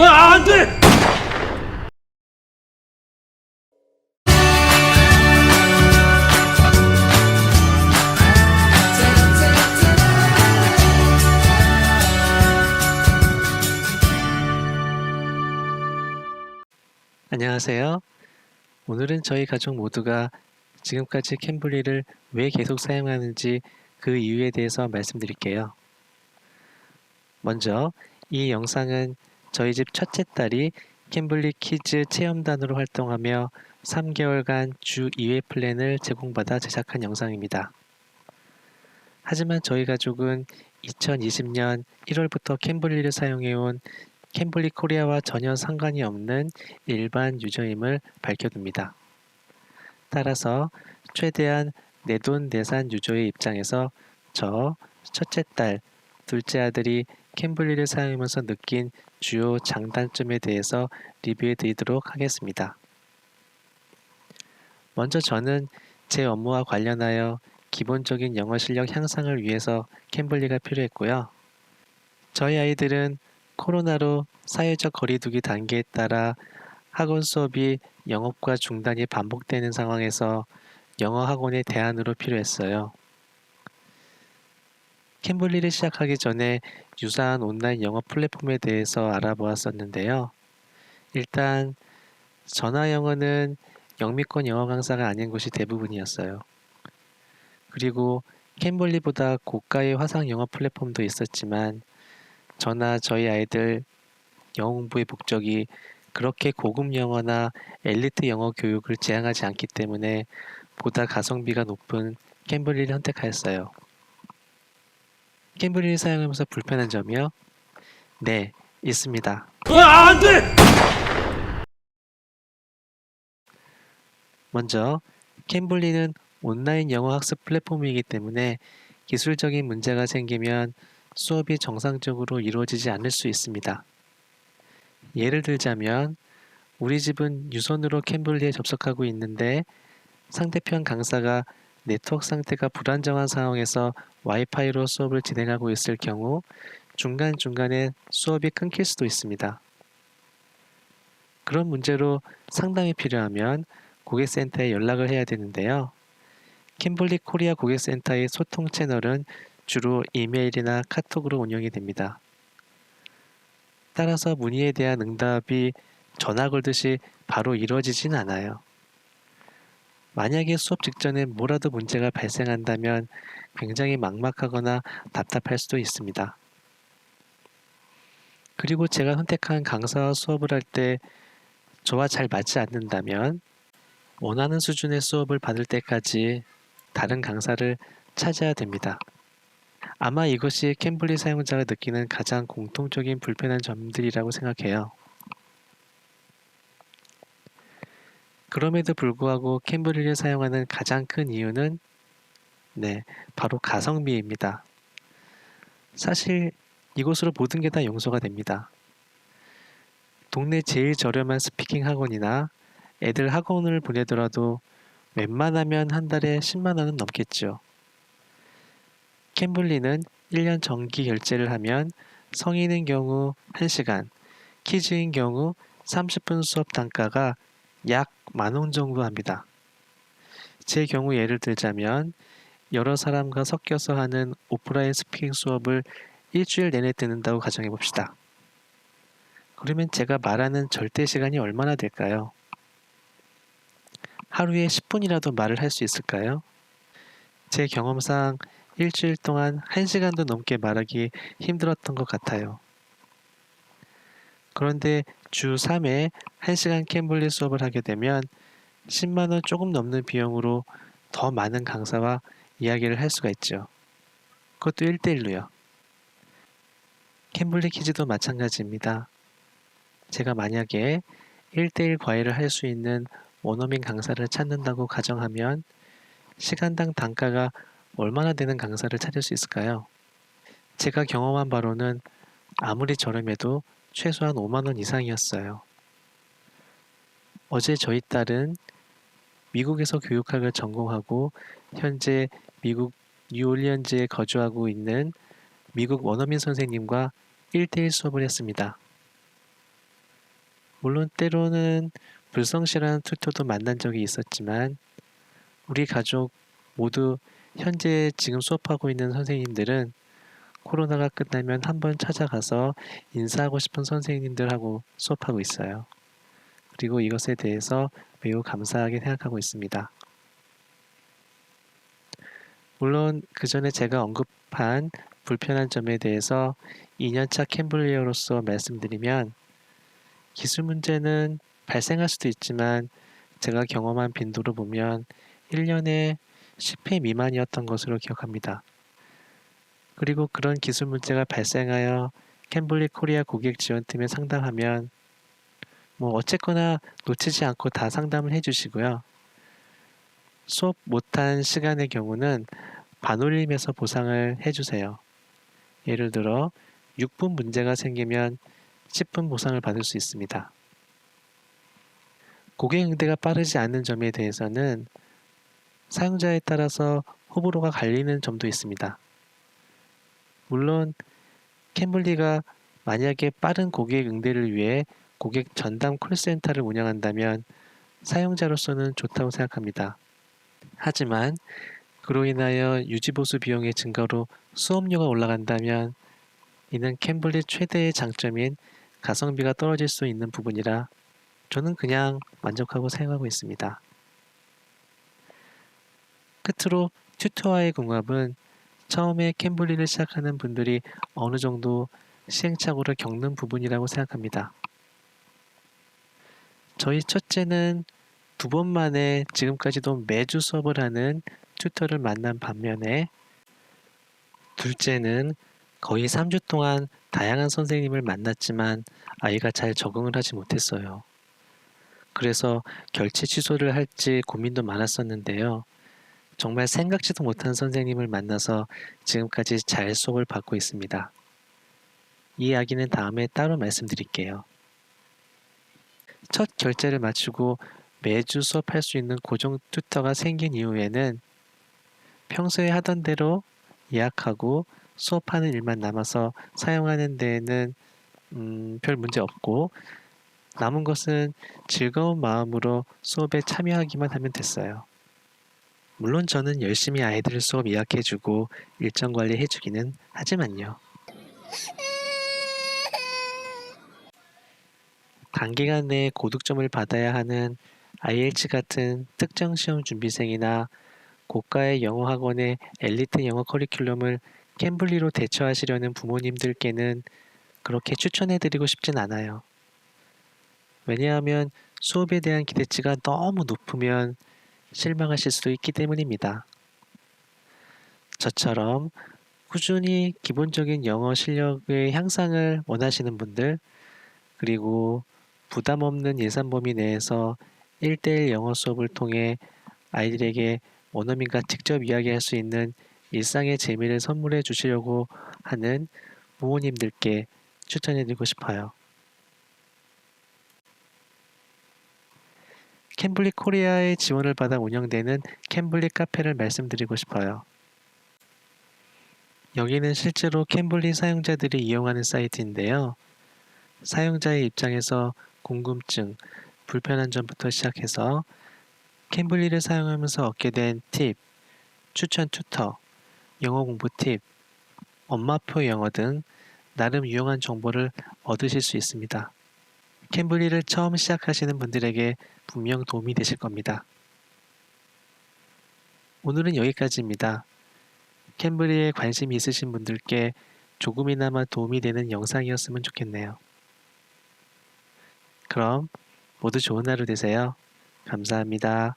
아, 안 돼! 안녕하세요. 오늘은 저희 가족 모두가 지금까지 캠블리를 왜 계속 사용하는지 그 이유에 대해서 말씀드릴게요. 먼저 이 영상은 저희 집 첫째 딸이 캠블리 키즈 체험단으로 활동하며 3개월간 주 2회 플랜을 제공받아 제작한 영상입니다. 하지만 저희 가족은 2020년 1월부터 캠블리를 사용해온 캠블리 코리아와 전혀 상관이 없는 일반 유저임을 밝혀둡니다. 따라서 최대한 내돈내산 유저의 입장에서 저, 첫째 딸, 둘째 아들이 캠블리를 사용하면서 느낀 주요 장단점에 대해서 리뷰해 드리도록 하겠습니다. 먼저 저는 제 업무와 관련하여 기본적인 영어 실력 향상을 위해서 캠블리가 필요했고요. 저희 아이들은 코로나로 사회적 거리두기 단계에 따라 학원 수업이 영업과 중단이 반복되는 상황에서 영어 학원의 대안으로 필요했어요. 캠블리를 시작하기 전에 유사한 온라인 영어 플랫폼에 대해서 알아보았었는데요. 일단 전화 영어는 영미권 영어 강사가 아닌 곳이 대부분이었어요. 그리고 캠블리보다 고가의 화상 영어 플랫폼도 있었지만 저나 저희 아이들 영어 공부의 목적이 그렇게 고급 영어나 엘리트 영어 교육을 지향하지 않기 때문에 보다 가성비가 높은 캠블리를 선택하였어요. 캠블리를 사용하면서 불편한 점이요? 네, 있습니다. 아, 안 돼! 먼저 캠블리는 온라인 영어 학습 플랫폼이기 때문에 기술적인 문제가 생기면 수업이 정상적으로 이루어지지 않을 수 있습니다. 예를 들자면 우리 집은 유선으로 캠블리에 접속하고 있는데 상대편 강사가 네트워크 상태가 불안정한 상황에서 와이파이로 수업을 진행하고 있을 경우 중간중간에 수업이 끊길 수도 있습니다. 그런 문제로 상담이 필요하면 고객센터에 연락을 해야 되는데요. 캠블리 코리아 고객센터의 소통 채널은 주로 이메일이나 카톡으로 운영이 됩니다. 따라서 문의에 대한 응답이 전화 걸듯이 바로 이루어지진 않아요. 만약에 수업 직전에 뭐라도 문제가 발생한다면 굉장히 막막하거나 답답할 수도 있습니다. 그리고 제가 선택한 강사와 수업을 할 때 저와 잘 맞지 않는다면 원하는 수준의 수업을 받을 때까지 다른 강사를 찾아야 됩니다. 아마 이것이 캠블리 사용자가 느끼는 가장 공통적인 불편한 점들이라고 생각해요. 그럼에도 불구하고 캠블리를 사용하는 가장 큰 이유는 네, 바로 가성비입니다. 사실 이곳으로 모든 게 다 용서가 됩니다. 동네 제일 저렴한 스피킹 학원이나 애들 학원을 보내더라도 웬만하면 한 달에 10만 원은 넘겠죠. 캠블리는 1년 정기 결제를 하면 성인인 경우 1시간, 키즈인 경우 30분 수업 단가가 약 만 원 정도 합니다. 제 경우 예를 들자면 여러 사람과 섞여서 하는 오프라인 스피킹 수업을 일주일 내내 듣는다고 가정해 봅시다. 그러면 제가 말하는 절대 시간이 얼마나 될까요? 하루에 10분이라도 말을 할 수 있을까요? 제 경험상 일주일 동안 1시간도 넘게 말하기 힘들었던 것 같아요. 그런데 주 3회 1시간 캠블리 수업을 하게 되면 10만 원 조금 넘는 비용으로 더 많은 강사와 이야기를 할 수가 있죠. 그것도 1대1로요. 캠블리 키즈도 마찬가지입니다. 제가 만약에 1대1 과외를 할 수 있는 원어민 강사를 찾는다고 가정하면 시간당 단가가 얼마나 되는 강사를 찾을 수 있을까요? 제가 경험한 바로는 아무리 저렴해도 최소한 5만원 이상이었어요. 어제 저희 딸은 미국에서 교육학을 전공하고 현재 미국 뉴올리언즈에 거주하고 있는 미국 원어민 선생님과 1대1 수업을 했습니다. 물론 때로는 불성실한 튜터도 만난 적이 있었지만 우리 가족 모두 현재 지금 수업하고 있는 선생님들은 코로나가 끝나면 한번 찾아가서 인사하고 싶은 선생님들하고 수업하고 있어요. 그리고 이것에 대해서 매우 감사하게 생각하고 있습니다. 물론 그 전에 제가 언급한 불편한 점에 대해서 2년차 캠블리어로서 말씀드리면 기술 문제는 발생할 수도 있지만 제가 경험한 빈도로 보면 1년에 10회 미만이었던 것으로 기억합니다. 그리고 그런 기술 문제가 발생하여 캠블리 코리아 고객 지원팀에 상담하면 뭐 어쨌거나 놓치지 않고 다 상담을 해주시고요. 수업 못한 시간의 경우는 반올림해서 보상을 해주세요. 예를 들어 6분 문제가 생기면 10분 보상을 받을 수 있습니다. 고객 응대가 빠르지 않는 점에 대해서는 사용자에 따라서 호불호가 갈리는 점도 있습니다. 물론 캠블리가 만약에 빠른 고객 응대를 위해 고객 전담 콜센터를 운영한다면 사용자로서는 좋다고 생각합니다. 하지만 그로 인하여 유지보수 비용의 증가로 수업료가 올라간다면 이는 캠블리 최대의 장점인 가성비가 떨어질 수 있는 부분이라 저는 그냥 만족하고 사용하고 있습니다. 끝으로 튜터와의 궁합은 처음에 캠블리를 시작하는 분들이 어느 정도 시행착오를 겪는 부분이라고 생각합니다. 저희 첫째는 두 번 만에 지금까지도 매주 수업을 하는 튜터를 만난 반면에 둘째는 거의 3주 동안 다양한 선생님을 만났지만 아이가 잘 적응을 하지 못했어요. 그래서 결체 취소를 할지 고민도 많았었는데요. 정말 생각지도 못한 선생님을 만나서 지금까지 잘 수업을 받고 있습니다. 이 이야기는 다음에 따로 말씀드릴게요. 첫 결제를 마치고 매주 수업할 수 있는 고정 튜터가 생긴 이후에는 평소에 하던 대로 예약하고 수업하는 일만 남아서 사용하는 데에는 음, 별 문제 없고 남은 것은 즐거운 마음으로 수업에 참여하기만 하면 됐어요. 물론 저는 열심히 아이들 수업 예약해주고 일정 관리해주기는 하지만요. 단기간 내에 고득점을 받아야 하는 IH 같은 특정 시험 준비생이나 고가의 영어 학원의 엘리트 영어 커리큘럼을 캠블리로 대처하시려는 부모님들께는 그렇게 추천해드리고 싶진 않아요. 왜냐하면 수업에 대한 기대치가 너무 높으면 실망하실 수도 있기 때문입니다. 저처럼 꾸준히 기본적인 영어 실력의 향상을 원하시는 분들, 그리고 부담 없는 예산 범위 내에서 1대1 영어 수업을 통해 아이들에게 원어민과 직접 이야기할 수 있는 일상의 재미를 선물해 주시려고 하는 부모님들께 추천해 드리고 싶어요. 캠블리 코리아의 지원을 받아 운영되는 캠블리 카페를 말씀드리고 싶어요. 여기는 실제로 캠블리 사용자들이 이용하는 사이트인데요. 사용자의 입장에서 궁금증, 불편한 점부터 시작해서 캠블리를 사용하면서 얻게 된 팁, 추천 튜터, 영어 공부 팁, 엄마표 영어 등 나름 유용한 정보를 얻으실 수 있습니다. 캠블리를 처음 시작하시는 분들에게 분명 도움이 되실 겁니다. 오늘은 여기까지입니다. 캠브리에 관심이 있으신 분들께 조금이나마 도움이 되는 영상이었으면 좋겠네요. 그럼 모두 좋은 하루 되세요. 감사합니다.